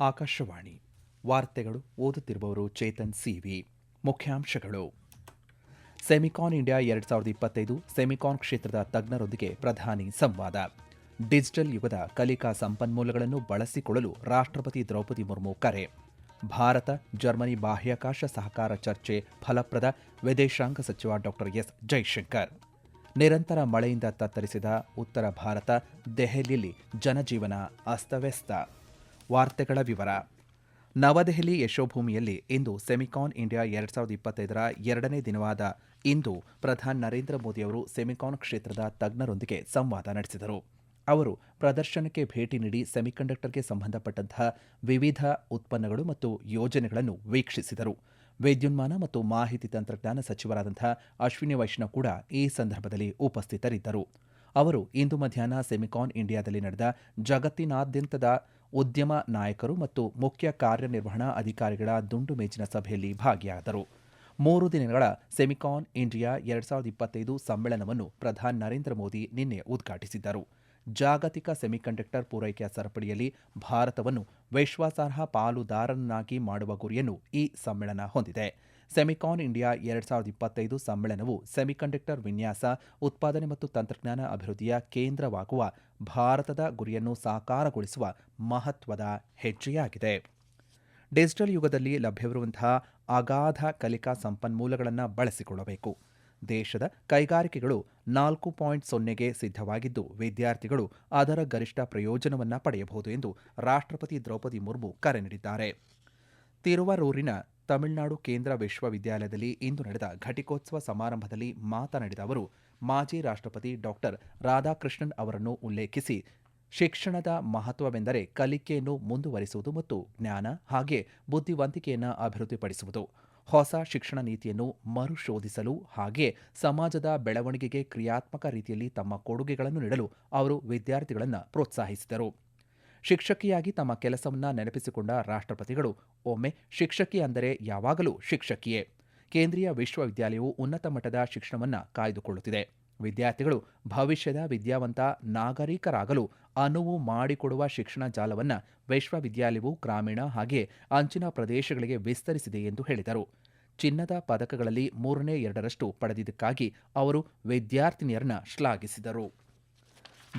ಆಕಾಶವಾಣಿ. ವಾರ್ತೆಗಳು ಓದುತ್ತಿರುವವರು ಚೇತನ್ ಸಿವಿ. ಮುಖ್ಯಾಂಶಗಳು. ಸೆಮಿಕಾನ್ ಇಂಡಿಯಾ ಎರಡು ಸಾವಿರದ ಇಪ್ಪತ್ತೈದು ಸೆಮಿಕಾನ್ ಕ್ಷೇತ್ರದ ತಜ್ಞರೊಂದಿಗೆ ಪ್ರಧಾನಿ ಸಂವಾದ. ಡಿಜಿಟಲ್ ಯುಗದ ಕಲಿಕಾ ಸಂಪನ್ಮೂಲಗಳನ್ನು ಬಳಸಿಕೊಳ್ಳಲು ರಾಷ್ಟ್ರಪತಿ ದ್ರೌಪದಿ ಮುರ್ಮು ಕರೆ. ಭಾರತ, ಜರ್ಮನಿ ಬಾಹ್ಯಾಕಾಶ ಸಹಕಾರ ಚರ್ಚೆ ಫಲಪ್ರದ ವಿದೇಶಾಂಗ ಸಚಿವ ಡಾಕ್ಟರ್ ಎಸ್ ಜೈಶಂಕರ್. ನಿರಂತರ ಮಳೆಯಿಂದ ತತ್ತರಿಸಿದ ಉತ್ತರ ಭಾರತ, ದೆಹಲಿಯಲ್ಲಿ ಜನಜೀವನ ಅಸ್ತವ್ಯಸ್ತ. ವಾರ್ತೆಗಳ ವಿವರ. ನವದೆಹಲಿ ಯಶೋಭೂಮಿಯಲ್ಲಿ ಇಂದು ಸೆಮಿಕಾನ್ ಇಂಡಿಯಾ ಎರಡ್ ಸಾವಿರದ ಇಪ್ಪತ್ತೈದರ ಎರಡನೇ ದಿನವಾದ ಇಂದು ಪ್ರಧಾನಿ ನರೇಂದ್ರ ಮೋದಿಯವರು ಸೆಮಿಕಾನ್ ಕ್ಷೇತ್ರದ ತಜ್ಞರೊಂದಿಗೆ ಸಂವಾದ ನಡೆಸಿದರು. ಅವರು ಪ್ರದರ್ಶನಕ್ಕೆ ಭೇಟಿ ನೀಡಿ ಸೆಮಿಕಂಡಕ್ಟರ್ಗೆ ಸಂಬಂಧಪಟ್ಟಂತಹ ವಿವಿಧ ಉತ್ಪನ್ನಗಳು ಮತ್ತು ಯೋಜನೆಗಳನ್ನು ವೀಕ್ಷಿಸಿದರು. ವಿದ್ಯುನ್ಮಾನ ಮತ್ತು ಮಾಹಿತಿ ತಂತ್ರಜ್ಞಾನ ಸಚಿವರಾದಂತಹ ಅಶ್ವಿನಿ ವೈಷ್ಣವ್ ಕೂಡ ಈ ಸಂದರ್ಭದಲ್ಲಿ ಉಪಸ್ಥಿತರಿದ್ದರು. ಅವರು ಇಂದು ಮಧ್ಯಾಹ್ನ ಸೆಮಿಕಾನ್ ಇಂಡಿಯಾದಲ್ಲಿ ನಡೆದ ಜಗತ್ತಿನಾದ್ಯಂತದ ಉದ್ಯಮ ನಾಯಕರು ಮತ್ತು ಮುಖ್ಯ ಕಾರ್ಯನಿರ್ವಹಣಾ ಅಧಿಕಾರಿಗಳ ದುಂಡು ಮೇಜಿನ ಸಭೆಯಲ್ಲಿ ಭಾಗಿಯಾದರು. ಮೂರು ದಿನಗಳ ಸೆಮಿಕಾನ್ ಇಂಡಿಯಾ ಎರಡ್ ಸಾವಿರದ ಇಪ್ಪತ್ತೈದು ಸಮ್ಮೇಳನವನ್ನು ಪ್ರಧಾನಿ ನರೇಂದ್ರ ಮೋದಿ ನಿನ್ನೆ ಉದ್ಘಾಟಿಸಿದ್ದರು ಜಾಗತಿಕ ಸೆಮಿಕಂಡಕ್ಟರ್ ಪೂರೈಕೆಯ ಸರಪಳಿಯಲ್ಲಿ ಭಾರತವನ್ನು ವಿಶ್ವಾಸಾರ್ಹ ಪಾಲುದಾರನನ್ನಾಗಿ ಮಾಡುವ ಗುರಿಯನ್ನು ಈ ಸಮ್ಮೇಳನ ಹೊಂದಿದೆ. ಸೆಮಿಕಾನ್ ಇಂಡಿಯಾ ಎರಡ್ ಸಾವಿರದ ಇಪ್ಪತ್ತೈದು ಸಮ್ಮೇಳನವು ಸೆಮಿಕಂಡಕ್ಟರ್ ವಿನ್ಯಾಸ, ಉತ್ಪಾದನೆ ಮತ್ತು ತಂತ್ರಜ್ಞಾನ ಅಭಿವೃದ್ಧಿಯ ಕೇಂದ್ರವಾಗುವ ಭಾರತದ ಗುರಿಯನ್ನು ಸಾಕಾರಗೊಳಿಸುವ ಮಹತ್ವದ ಹೆಜ್ಜೆಯಾಗಿದೆ. ಡಿಜಿಟಲ್ ಯುಗದಲ್ಲಿ ಲಭ್ಯವಿರುವಂತಹ ಅಗಾಧ ಕಲಿಕಾ ಸಂಪನ್ಮೂಲಗಳನ್ನು ಬಳಸಿಕೊಳ್ಳಬೇಕು. ದೇಶದ ಕೈಗಾರಿಕೆಗಳು ನಾಲ್ಕು ಪಾಯಿಂಟ್ ಸೊನ್ನೆಗೆ ಸಿದ್ಧವಾಗಿದ್ದು, ವಿದ್ಯಾರ್ಥಿಗಳು ಅದರ ಗರಿಷ್ಠ ಪ್ರಯೋಜನವನ್ನು ಪಡೆಯಬಹುದು ಎಂದು ರಾಷ್ಟ್ರಪತಿ ದ್ರೌಪದಿ ಮುರ್ಮು ಕರೆ ನೀಡಿದ್ದಾರೆ. ತಿರುವರೂರಿನ ತಮಿಳುನಾಡು ಕೇಂದ್ರ ವಿಶ್ವವಿದ್ಯಾಲಯದಲ್ಲಿ ಇಂದು ನಡೆದ ಘಟಿಕೋತ್ಸವ ಸಮಾರಂಭದಲ್ಲಿ ಮಾತನಾಡಿದ ಅವರು, ಮಾಜಿ ರಾಷ್ಟ್ರಪತಿ ಡಾಕ್ಟರ್ ರಾಧಾಕೃಷ್ಣನ್ ಅವರನ್ನು ಉಲ್ಲೇಖಿಸಿ, ಶಿಕ್ಷಣದ ಮಹತ್ವವೆಂದರೆ ಕಲಿಕೆಯನ್ನು ಮುಂದುವರಿಸುವುದು ಮತ್ತು ಜ್ಞಾನ ಹಾಗೆ ಬುದ್ಧಿವಂತಿಕೆಯನ್ನು ಅಭಿವೃದ್ಧಿಪಡಿಸುವುದು. ಹೊಸ ಶಿಕ್ಷಣ ನೀತಿಯನ್ನು ಮರುಶೋಧಿಸಲು ಹಾಗೆ ಸಮಾಜದ ಬೆಳವಣಿಗೆಗೆ ಕ್ರಿಯಾತ್ಮಕ ರೀತಿಯಲ್ಲಿ ತಮ್ಮ ಕೊಡುಗೆಗಳನ್ನು ನೀಡಲು ಅವರು ವಿದ್ಯಾರ್ಥಿಗಳನ್ನು ಪ್ರೋತ್ಸಾಹಿಸಿದರು. ಶಿಕ್ಷಕಿಯಾಗಿ ತಮ್ಮ ಕೆಲಸವನ್ನ ನೆನಪಿಸಿಕೊಂಡ ರಾಷ್ಟ್ರಪತಿಗಳು, ಒಮ್ಮೆ ಶಿಕ್ಷಕಿ ಅಂದರೆ ಯಾವಾಗಲೂ ಶಿಕ್ಷಕಿಯೇ. ಕೇಂದ್ರೀಯ ವಿಶ್ವವಿದ್ಯಾಲಯವು ಉನ್ನತ ಮಟ್ಟದ ಶಿಕ್ಷಣವನ್ನು ಕಾಯ್ದುಕೊಳ್ಳುತ್ತಿದೆ. ವಿದ್ಯಾರ್ಥಿಗಳು ಭವಿಷ್ಯದ ವಿದ್ಯಾವಂತ ನಾಗರಿಕರಾಗಲು ಅನುವು ಮಾಡಿಕೊಡುವ ಶಿಕ್ಷಣ ಜಾಲವನ್ನು ವಿಶ್ವವಿದ್ಯಾಲಯವು ಗ್ರಾಮೀಣ ಹಾಗೆ ಅಂಚಿನ ಪ್ರದೇಶಗಳಿಗೆ ವಿಸ್ತರಿಸಿದೆ ಎಂದು ಹೇಳಿದರು. ಚಿನ್ನದ ಪದಕಗಳಲ್ಲಿ ಮೂರನೇ ಎರಡರಷ್ಟು ಪಡೆದಿದ್ದಕ್ಕಾಗಿ ಅವರು ವಿದ್ಯಾರ್ಥಿನಿಯರನ್ನ ಶ್ಲಾಘಿಸಿದರು.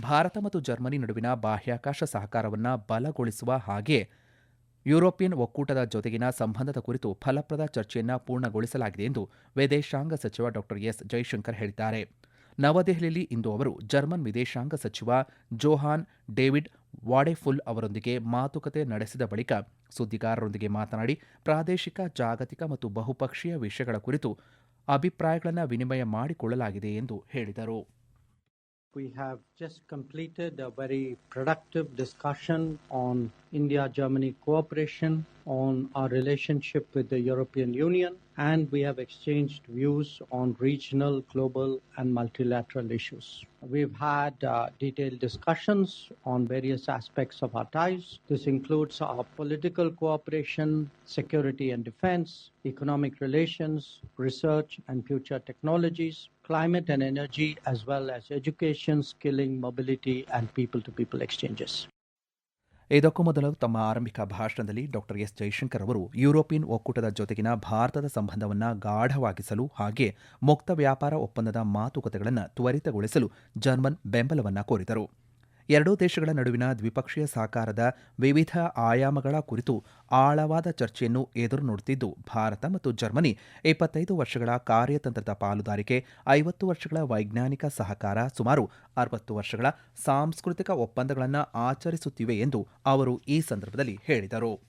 ಭಾರತ ಮತ್ತು ಜರ್ಮನಿ ನಡುವಿನ ಬಾಹ್ಯಾಕಾಶ ಸಹಕಾರವನ್ನು ಬಲಗೊಳಿಸುವ ಹಾಗೆ ಯುರೋಪಿಯನ್ ಒಕ್ಕೂಟದ ಜೊತೆಗಿನ ಸಂಬಂಧದ ಕುರಿತು ಫಲಪ್ರದ ಚರ್ಚೆಯನ್ನು ಪೂರ್ಣಗೊಳಿಸಲಾಗಿದೆ ಎಂದು ವಿದೇಶಾಂಗ ಸಚಿವ ಡಾಕ್ಟರ್ ಎಸ್ ಜೈಶಂಕರ್ ಹೇಳಿದ್ದಾರೆ. ನವದೆಹಲಿಯಲ್ಲಿ ಇಂದು ಅವರು ಜರ್ಮನ್ ವಿದೇಶಾಂಗ ಸಚಿವ ಜೋಹಾನ್ ಡೇವಿಡ್ ವಾಡೆಫುಲ್ ಅವರೊಂದಿಗೆ ಮಾತುಕತೆ ನಡೆಸಿದ ಬಳಿಕ ಸುದ್ದಿಗಾರರೊಂದಿಗೆ ಮಾತನಾಡಿ, ಪ್ರಾದೇಶಿಕ, ಜಾಗತಿಕ ಮತ್ತು ಬಹುಪಕ್ಷೀಯ ವಿಷಯಗಳ ಕುರಿತು ಅಭಿಪ್ರಾಯಗಳನ್ನು ವಿನಿಮಯ ಮಾಡಿಕೊಳ್ಳಲಾಗಿದೆ ಎಂದು ಹೇಳಿದರು. We have just completed a very productive discussion on India Germany cooperation, on our relationship with the European Union, and we have exchanged views on regional, global, and multilateral issues. We've had uh, detailed discussions on various aspects of our ties. This includes our political cooperation, security and defense, economic relations, research and future technologies, climate and energy, as well as education, skilling, mobility, and people to people exchanges. ಇದಕ್ಕೂ ಮೊದಲು ತಮ್ಮ ಆರಂಭಿಕ ಭಾಷಣದಲ್ಲಿ doctor S Jaishankar ಅವರು European ಒಕ್ಕೂಟದ ಜೊತೆಗಿನ ಭಾರತದ ಸಂಬಂಧವನ್ನು ಗಾಢವಾಗಿಸಲು ಹಾಗೆ ಮುಕ್ತ ವ್ಯಾಪಾರ ಒಪ್ಪಂದದ ಮಾತುಕತೆಗಳನ್ನು ತ್ವರಿತಗೊಳಿಸಲು ಜರ್ಮನ್ ಬೆಂಬಲವನ್ನು ಕೋರಿದರು. ಎರಡೂ ದೇಶಗಳ ನಡುವಿನ ದ್ವಿಪಕ್ಷೀಯ ಸಹಕಾರದ ವಿವಿಧ ಆಯಾಮಗಳ ಕುರಿತು ಆಳವಾದ ಚರ್ಚೆಯನ್ನು ಎದುರು ನೋಡುತ್ತಿದ್ದು ಭಾರತ ಮತ್ತು ಜರ್ಮನಿ ಇಪ್ಪತ್ತೈದು ವರ್ಷಗಳ ಕಾರ್ಯತಂತ್ರದ ಪಾಲುದಾರಿಕೆ, ಐವತ್ತು ವರ್ಷಗಳ ವೈಜ್ಞಾನಿಕ ಸಹಕಾರ, ಸುಮಾರು ಅರವತ್ತು ವರ್ಷಗಳ ಸಾಂಸ್ಕೃತಿಕ ಒಪ್ಪಂದಗಳನ್ನು ಆಚರಿಸುತ್ತಿವೆ ಎಂದು ಅವರು ಈ ಸಂದರ್ಭದಲ್ಲಿ ಹೇಳಿದರು.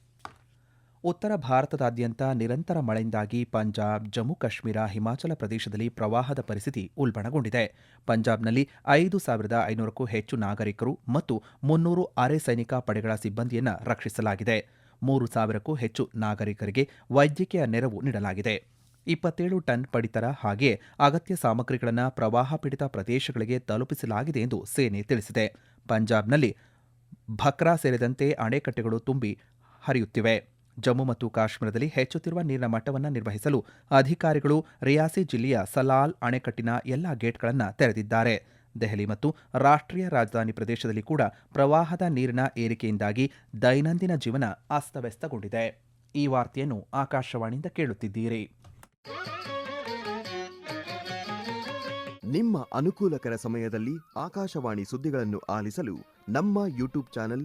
ಉತ್ತರ ಭಾರತದಾದ್ಯಂತ ನಿರಂತರ ಮಳೆಯಿಂದಾಗಿ ಪಂಜಾಬ್, ಜಮ್ಮು, ಕಾಶ್ಮೀರ, ಹಿಮಾಚಲ ಪ್ರದೇಶದಲ್ಲಿ ಪ್ರವಾಹದ ಪರಿಸ್ಥಿತಿ ಉಲ್ಬಣಗೊಂಡಿದೆ. ಪಂಜಾಬ್ನಲ್ಲಿ ಐದು ಸಾವಿರದ ಐನೂರಕ್ಕೂ ಹೆಚ್ಚು ನಾಗರಿಕರು ಮತ್ತು ಮುನ್ನೂರು ಅರೆ ಸೈನಿಕ ಪಡೆಗಳ ಸಿಬ್ಬಂದಿಯನ್ನು ರಕ್ಷಿಸಲಾಗಿದೆ. ಮೂರು ಸಾವಿರಕ್ಕೂ ಹೆಚ್ಚು ನಾಗರಿಕರಿಗೆ ವೈದ್ಯಕೀಯ ನೆರವು ನೀಡಲಾಗಿದೆ. ಇಪ್ಪತ್ತೇಳು ಟನ್ ಪಡಿತರ ಹಾಗೆ ಅಗತ್ಯ ಸಾಮಗ್ರಿಗಳನ್ನು ಪ್ರವಾಹ ಪೀಡಿತ ಪ್ರದೇಶಗಳಿಗೆ ತಲುಪಿಸಲಾಗಿದೆ ಎಂದು ಸೇನೆ ತಿಳಿಸಿದೆ. ಪಂಜಾಬ್ನಲ್ಲಿ ಭಕ್ರಾ ಸೇರಿದಂತೆ ಅಣೆಕಟ್ಟೆಗಳು ತುಂಬಿ ಹರಿಯುತ್ತಿವೆ. ಜಮ್ಮು ಮತ್ತು ಕಾಶ್ಮೀರದಲ್ಲಿ ಹೆಚ್ಚುತ್ತಿರುವ ನೀರಿನ ಮಟ್ಟವನ್ನು ನಿರ್ವಹಿಸಲು ಅಧಿಕಾರಿಗಳು ರಿಯಾಸಿ ಜಿಲ್ಲೆಯ ಸಲಾಲ್ ಅಣೆಕಟ್ಟಿನ ಎಲ್ಲಾ ಗೇಟ್ಗಳನ್ನು ತೆರೆದಿದ್ದಾರೆ. ದೆಹಲಿ ಮತ್ತು ರಾಷ್ಟ್ರೀಯ ರಾಜಧಾನಿ ಪ್ರದೇಶದಲ್ಲಿ ಕೂಡ ಪ್ರವಾಹದ ನೀರಿನ ಏರಿಕೆಯಿಂದಾಗಿ ದೈನಂದಿನ ಜೀವನ ಅಸ್ತವ್ಯಸ್ತಗೊಂಡಿದೆ. ಈ ವಾರ್ತೆಯನ್ನು ಆಕಾಶವಾಣಿಯಿಂದ ಕೇಳುತ್ತಿದ್ದೀರಿ. ನಿಮ್ಮ ಅನುಕೂಲಕರ ಸಮಯದಲ್ಲಿ ಆಕಾಶವಾಣಿ ಸುದ್ದಿಗಳನ್ನು ಆಲಿಸಲು ನಮ್ಮ ಯೂಟ್ಯೂಬ್ ಚಾನೆಲ್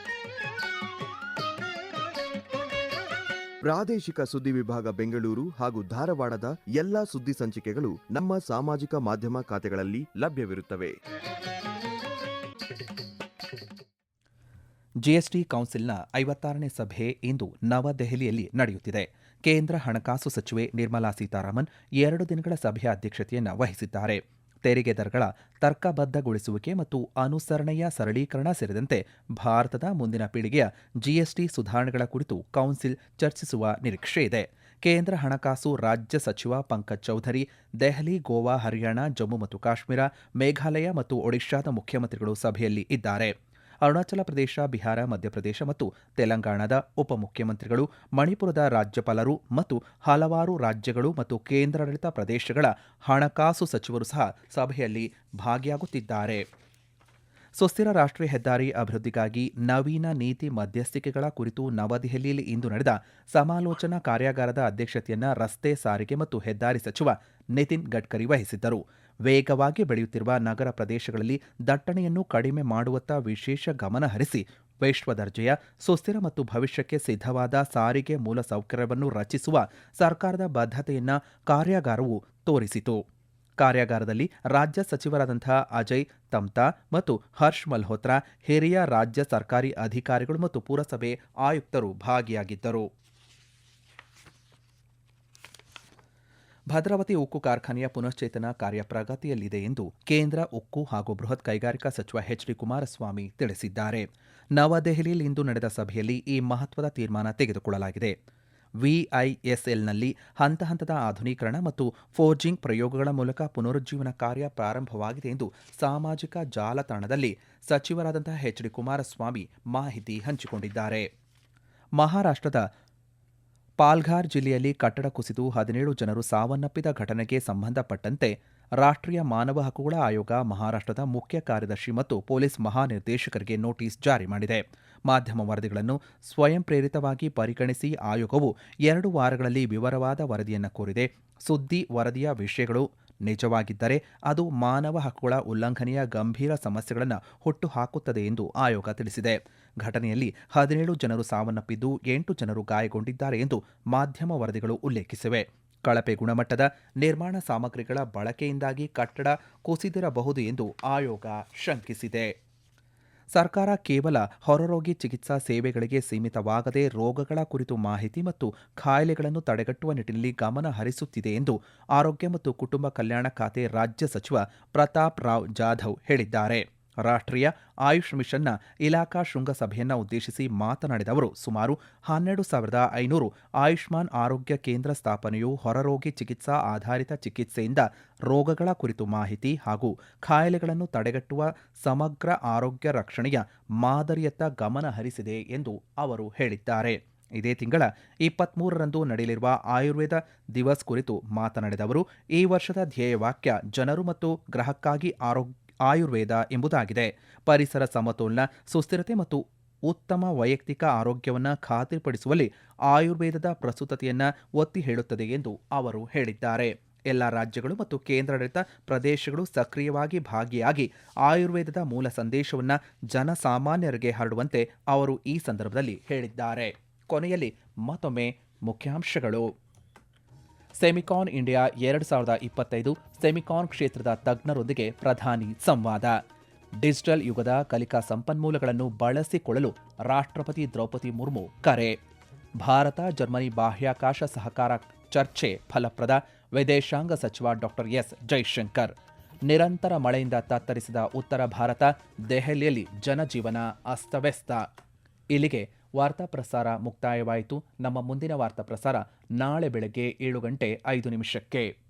ಪ್ರಾದೇಶಿಕ ಸುದ್ದಿ ವಿಭಾಗ ಬೆಂಗಳೂರು ಹಾಗೂ ಧಾರವಾಡದ ಎಲ್ಲಾ ಸುದ್ದಿ ಸಂಚಿಕೆಗಳು ನಮ್ಮ ಸಾಮಾಜಿಕ ಮಾಧ್ಯಮ ಖಾತೆಗಳಲ್ಲಿ ಲಭ್ಯವಿರುತ್ತವೆ. ಜಿಎಸ್ಟಿ ಕೌನ್ಸಿಲ್ನ ಐವತ್ತಾರನೇ ಸಭೆ ಇಂದು ನವದೆಹಲಿಯಲ್ಲಿ ನಡೆಯುತ್ತಿದೆ. ಕೇಂದ್ರ ಹಣಕಾಸು ಸಚಿವೆ ನಿರ್ಮಲಾ ಸೀತಾರಾಮನ್ ಎರಡು ದಿನಗಳ ಸಭೆಯ ಅಧ್ಯಕ್ಷತೆಯನ್ನು ವಹಿಸಿದ್ದಾರೆ. ತೆರಿಗೆ ದರಗಳ ತರ್ಕಬದ್ಧಗೊಳಿಸುವಿಕೆ ಮತ್ತು ಅನುಸರಣೆಯ ಸರಳೀಕರಣ ಸೇರಿದಂತೆ ಭಾರತದ ಮುಂದಿನ ಪೀಳಿಗೆಯ ಜಿಎಸ್ಟಿ ಸುಧಾರಣೆಗಳ ಕುರಿತು ಕೌನ್ಸಿಲ್ ಚರ್ಚಿಸುವ ನಿರೀಕ್ಷೆ ಇದೆ. ಕೇಂದ್ರ ಹಣಕಾಸು ರಾಜ್ಯ ಸಚಿವ ಪಂಕಜ್ ಚೌಧರಿ, ದೆಹಲಿ, ಗೋವಾ, ಹರಿಯಾಣ, ಜಮ್ಮು ಮತ್ತು ಕಾಶ್ಮೀರ, ಮೇಘಾಲಯ ಮತ್ತು ಒಡಿಶಾದ ಮುಖ್ಯಮಂತ್ರಿಗಳು ಸಭೆಯಲ್ಲಿ ಇದ್ದಾರೆ. ಅರುಣಾಚಲ ಪ್ರದೇಶ, ಬಿಹಾರ, ಮಧ್ಯಪ್ರದೇಶ ಮತ್ತು ತೆಲಂಗಾಣದ ಉಪಮುಖ್ಯಮಂತ್ರಿಗಳು, ಮಣಿಪುರದ ರಾಜ್ಯಪಾಲರು ಮತ್ತು ಹಲವಾರು ರಾಜ್ಯಗಳು ಮತ್ತು ಕೇಂದ್ರಾಡಳಿತ ಪ್ರದೇಶಗಳ ಹಣಕಾಸು ಸಚಿವರು ಸಹ ಸಭೆಯಲ್ಲಿ ಭಾಗಿಯಾಗುತ್ತಿದ್ದಾರೆ. ಸುಸ್ಥಿರ ರಾಷ್ಟ್ರೀಯ ಹೆದ್ದಾರಿ ಅಭಿವೃದ್ಧಿಗಾಗಿ ನವೀನ ನೀತಿ ಮಧ್ಯಸ್ಥಿಕೆಗಳ ಕುರಿತು ನವದೆಹಲಿಯಲ್ಲಿ ಇಂದು ನಡೆದ ಸಮಾಲೋಚನಾ ಕಾರ್ಯಾಗಾರದ ಅಧ್ಯಕ್ಷತೆಯನ್ನ ರಸ್ತೆ ಸಾರಿಗೆ ಮತ್ತು ಹೆದ್ದಾರಿ ಸಚಿವ ನಿತಿನ್ ಗಡ್ಕರಿ ವಹಿಸಿದ್ದರು. ವೇಗವಾಗಿ ಬೆಳೆಯುತ್ತಿರುವ ನಗರ ಪ್ರದೇಶಗಳಲ್ಲಿ ದಟ್ಟಣೆಯನ್ನು ಕಡಿಮೆ ಮಾಡುವತ್ತ ವಿಶೇಷ ಗಮನ ಹರಿಸಿ ವಿಶ್ವದರ್ಜೆಯ ಸುಸ್ಥಿರ ಮತ್ತು ಭವಿಷ್ಯಕ್ಕೆ ಸಿದ್ಧವಾದ ಸಾರಿಗೆ ಮೂಲಸೌಕರ್ಯವನ್ನು ರಚಿಸುವ ಸರ್ಕಾರದ ಬದ್ಧತೆಯನ್ನ ಕಾರ್ಯಾಗಾರವು ತೋರಿಸಿತು. ಕಾರ್ಯಾಗಾರದಲ್ಲಿ ರಾಜ್ಯ ಸಚಿವರಾದಂಥ ಅಜಯ್ ತಮ್ತಾ ಮತ್ತು ಹರ್ಷ್ ಮಲ್ಹೋತ್ರಾ, ಹಿರಿಯ ರಾಜ್ಯ ಸರ್ಕಾರಿ ಅಧಿಕಾರಿಗಳು ಮತ್ತು ಪುರಸಭೆ ಆಯುಕ್ತರು ಭಾಗಿಯಾಗಿದ್ದರು. ಭದ್ರಾವತಿ ಉಕ್ಕು ಕಾರ್ಖಾನೆಯ ಪುನಶ್ಚೇತನ ಕಾರ್ಯ ಪ್ರಗತಿಯಲ್ಲಿದೆ ಎಂದು ಕೇಂದ್ರ ಉಕ್ಕು ಹಾಗೂ ಬೃಹತ್ ಕೈಗಾರಿಕಾ ಸಚಿವ ಎಚ್ ಡಿ ಕುಮಾರಸ್ವಾಮಿ ತಿಳಿಸಿದ್ದಾರೆ. ನವದೆಹಲಿಯಲ್ಲಿ ಇಂದು ನಡೆದ ಸಭೆಯಲ್ಲಿ ಈ ಮಹತ್ವದ ತೀರ್ಮಾನ ತೆಗೆದುಕೊಳ್ಳಲಾಗಿದೆ. ವಿಐಎಸ್ಎಲ್ನಲ್ಲಿ ಹಂತ ಹಂತದ ಆಧುನೀಕರಣ ಮತ್ತು ಫೋರ್ಜಿಂಗ್ ಪ್ರಯೋಗಗಳ ಮೂಲಕ ಪುನರುಜ್ಜೀವನ ಕಾರ್ಯ ಪ್ರಾರಂಭವಾಗಿದೆ ಎಂದು ಸಾಮಾಜಿಕ ಜಾಲತಾಣದಲ್ಲಿ ಸಚಿವರಾದಂತಹ ಎಚ್ ಡಿ ಕುಮಾರಸ್ವಾಮಿ ಮಾಹಿತಿ ಹಂಚಿಕೊಂಡಿದ್ದಾರೆ. ಮಹಾರಾಷ್ಟ್ರದ ಪಾಲ್ಘಾರ್ ಜಿಲ್ಲೆಯಲ್ಲಿ ಕಟ್ಟಡ ಕುಸಿದು ಹದಿನೇಳು ಜನರು ಸಾವನ್ನಪ್ಪಿದ ಘಟನೆಗೆ ಸಂಬಂಧಪಟ್ಟಂತೆ ರಾಷ್ಟ್ರೀಯ ಮಾನವ ಹಕ್ಕುಗಳ ಆಯೋಗ ಮಹಾರಾಷ್ಟ್ರದ ಮುಖ್ಯ ಕಾರ್ಯದರ್ಶಿ ಮತ್ತು ಪೊಲೀಸ್ ಮಹಾನಿರ್ದೇಶಕರಿಗೆ ನೋಟಿಸ್ ಜಾರಿ ಮಾಡಿದೆ. ಮಾಧ್ಯಮ ವರದಿಗಳನ್ನು ಸ್ವಯಂ ಪ್ರೇರಿತವಾಗಿ ಪರಿಗಣಿಸಿ ಆಯೋಗವು ಎರಡು ವಾರಗಳಲ್ಲಿ ವಿವರವಾದ ವರದಿಯನ್ನು ಕೋರಿದೆ. ಸುದ್ದಿ ವರದಿಯ ವಿಷಯಗಳು ನಿಜವಾಗಿದ್ದರೆ ಅದು ಮಾನವ ಹಕ್ಕುಗಳ ಉಲ್ಲಂಘನೆಯ ಗಂಭೀರ ಸಮಸ್ಯೆಗಳನ್ನು ಹುಟ್ಟುಹಾಕುತ್ತದೆ ಎಂದು ಆಯೋಗ ತಿಳಿಸಿದೆ. ಘಟನೆಯಲ್ಲಿ ಹದಿನೇಳು ಜನರು ಸಾವನ್ನಪ್ಪಿದ್ದು ಎಂಟು ಜನರು ಗಾಯಗೊಂಡಿದ್ದಾರೆ ಎಂದು ಮಾಧ್ಯಮ ವರದಿಗಳು ಉಲ್ಲೇಖಿಸಿವೆ. ಕಳಪೆ ಗುಣಮಟ್ಟದ ನಿರ್ಮಾಣ ಸಾಮಗ್ರಿಗಳ ಬಳಕೆಯಿಂದಾಗಿ ಕಟ್ಟಡ ಕುಸಿದಿರಬಹುದು ಎಂದು ಆಯೋಗ ಶಂಕಿಸಿದೆ. ಸರ್ಕಾರ ಕೇವಲ ಹೊರರೋಗಿ ಚಿಕಿತ್ಸಾ ಸೇವೆಗಳಿಗೆ ಸೀಮಿತವಾಗದೆ ರೋಗಗಳ ಕುರಿತು ಮಾಹಿತಿ ಮತ್ತು ಕಾಯಿಲೆಗಳನ್ನು ತಡೆಗಟ್ಟುವ ನಿಟ್ಟಿನಲ್ಲಿ ಗಮನ ಹರಿಸುತ್ತಿದೆ ಎಂದು ಆರೋಗ್ಯ ಮತ್ತು ಕುಟುಂಬ ಕಲ್ಯಾಣ ಖಾತೆ ರಾಜ್ಯ ಸಚಿವ ಪ್ರತಾಪ್ ರಾವ್ ಜಾಧವ್ ಹೇಳಿದ್ದಾರೆ. ರಾಷ್ಟ್ರೀಯ ಆಯುಷ್ ಮಿಷನ್ನ ಇಲಾಖಾ ಶೃಂಗಸಭೆಯನ್ನ ಉದ್ದೇಶಿಸಿ ಮಾತನಾಡಿದ ಅವರು, ಸುಮಾರು ಹನ್ನೆರಡು ಸಾವಿರದ ಐನೂರು ಆಯುಷ್ಮಾನ್ ಆರೋಗ್ಯ ಕೇಂದ್ರ ಸ್ಥಾಪನೆಯು ಹೊರರೋಗಿ ಚಿಕಿತ್ಸಾ ಆಧಾರಿತ ಚಿಕಿತ್ಸೆಯಿಂದ ರೋಗಗಳ ಕುರಿತು ಮಾಹಿತಿ ಹಾಗೂ ಕಾಯಿಲೆಗಳನ್ನು ತಡೆಗಟ್ಟುವ ಸಮಗ್ರ ಆರೋಗ್ಯ ರಕ್ಷಣೆಯ ಮಾದರಿಯತ್ತ ಗಮನ ಹರಿಸಿದೆ ಎಂದು ಅವರು ಹೇಳಿದ್ದಾರೆ. ಇದೇ ತಿಂಗಳ ಇಪ್ಪತ್ಮೂರರಂದು ನಡೆಯಲಿರುವ ಆಯುರ್ವೇದ ದಿವಸ್ ಕುರಿತು ಮಾತನಾಡಿದ ಅವರು, ಈ ವರ್ಷದ ಧ್ಯೇಯವಾಕ್ಯ ಜನರು ಮತ್ತು ಗ್ರಹಕ್ಕಾಗಿ ಆರೋಗ್ಯ ಆಯುರ್ವೇದ ಎಂಬುದಾಗಿದೆ. ಪರಿಸರ ಸಮತೋಲನ, ಸುಸ್ಥಿರತೆ ಮತ್ತು ಉತ್ತಮ ವೈಯಕ್ತಿಕ ಆರೋಗ್ಯವನ್ನು ಖಾತ್ರಿಪಡಿಸುವಲ್ಲಿ ಆಯುರ್ವೇದದ ಪ್ರಸ್ತುತತೆಯನ್ನು ಒತ್ತಿ ಹೇಳುತ್ತದೆ ಎಂದು ಅವರು ಹೇಳಿದ್ದಾರೆ. ಎಲ್ಲ ರಾಜ್ಯಗಳು ಮತ್ತು ಕೇಂದ್ರಾಡಳಿತ ಪ್ರದೇಶಗಳು ಸಕ್ರಿಯವಾಗಿ ಭಾಗಿಯಾಗಿ ಆಯುರ್ವೇದದ ಮೂಲ ಸಂದೇಶವನ್ನು ಜನಸಾಮಾನ್ಯರಿಗೆ ಹರಡುವಂತೆ ಅವರು ಈ ಸಂದರ್ಭದಲ್ಲಿ ಹೇಳಿದ್ದಾರೆ. ಕೊನೆಯಲ್ಲಿ ಮತ್ತೊಮ್ಮೆ ಮುಖ್ಯಾಂಶಗಳು. ಸೆಮಿಕಾನ್ ಇಂಡಿಯಾ ಎರಡು ಸಾವಿರದ ಇಪ್ಪತ್ತೈದು ಸೆಮಿಕಾನ್ ಕ್ಷೇತ್ರದ ತಜ್ಞರೊಂದಿಗೆ ಪ್ರಧಾನಿ ಸಂವಾದ. ಡಿಜಿಟಲ್ ಯುಗದ ಕಲಿಕಾ ಸಂಪನ್ಮೂಲಗಳನ್ನು ಬಳಸಿಕೊಳ್ಳಲು ರಾಷ್ಟ್ರಪತಿ ದ್ರೌಪದಿ ಮುರ್ಮು ಕರೆ. ಭಾರತ, ಜರ್ಮನಿ ಬಾಹ್ಯಾಕಾಶ ಸಹಕಾರ ಚರ್ಚೆ ಫಲಪ್ರದ ವಿದೇಶಾಂಗ ಸಚಿವ ಡಾಕ್ಟರ್ ಎಸ್ ಜೈಶಂಕರ್. ನಿರಂತರ ಮಳೆಯಿಂದ ತತ್ತರಿಸಿದ ಉತ್ತರ ಭಾರತ, ದೆಹಲಿಯಲ್ಲಿ ಜನಜೀವನ ಅಸ್ತವ್ಯಸ್ತ. ಇಲ್ಲಿಗೆ ವಾರ್ತಾ ಪ್ರಸಾರ ಮುಕ್ತಾಯವಾಯಿತು. ನಮ್ಮ ಮುಂದಿನ ವಾರ್ತಾ ಪ್ರಸಾರ ನಾಳೆ ಬೆಳಗ್ಗೆ ಏಳು ಗಂಟೆ ಐದು ನಿಮಿಷಕ್ಕೆ.